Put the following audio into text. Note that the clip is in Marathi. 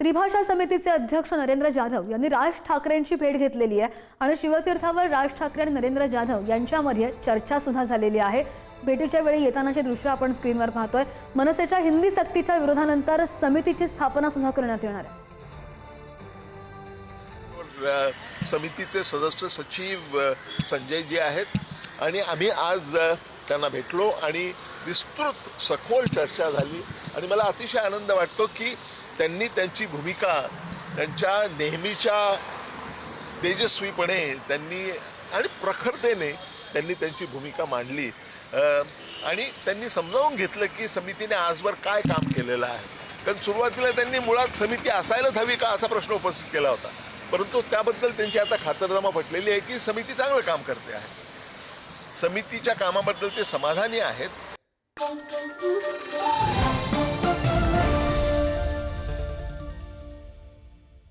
त्रिभाषा समितीचे अध्यक्ष नरेंद्र जाधव यांनी राज ठाकरेंची भेट घेतलेली आहे आणि शिवतीर्थावर राज ठाकरे आणि नरेंद्र जाधव यांच्यामध्ये चर्चा सुद्धा झालेली आहे. भेटीच्या वेळी येतानाचे दृश्य आपण स्क्रीनवर पाहतोय. मनसेच्या हिंदी सक्तीच्या विरोधानंतर समितीची स्थापना सुद्धा करण्यात येणार आहे. समितीचे सदस्य सचिव संजय संजयजी आहेत आणि आम्ही आज त्यांना भेटलो आणि विस्तृत सखोल चर्चा झाली. आणि मला अतिशय आनंद वाटतो की त्यांनी त्यांची भूमिका त्यांच्या नेहमीच्या तेजस्वीपणे त्यांनी आणि प्रखरतेने त्यांनी त्यांची भूमिका मांडली. आणि त्यांनी समजावून घेतलं की समितीने आजवर काय काम केलेलं आहे. कारण सुरुवातीला त्यांनी मुळात समिती असायलाच हवी का असा प्रश्न उपस्थित केला होता. परंतु त्याबद्दल त्यांची आता खातरजमा पटलेली आहे की समिती चांगलं काम करते आहे. समितीच्या कामाबद्दल ते समाधानी आहेत.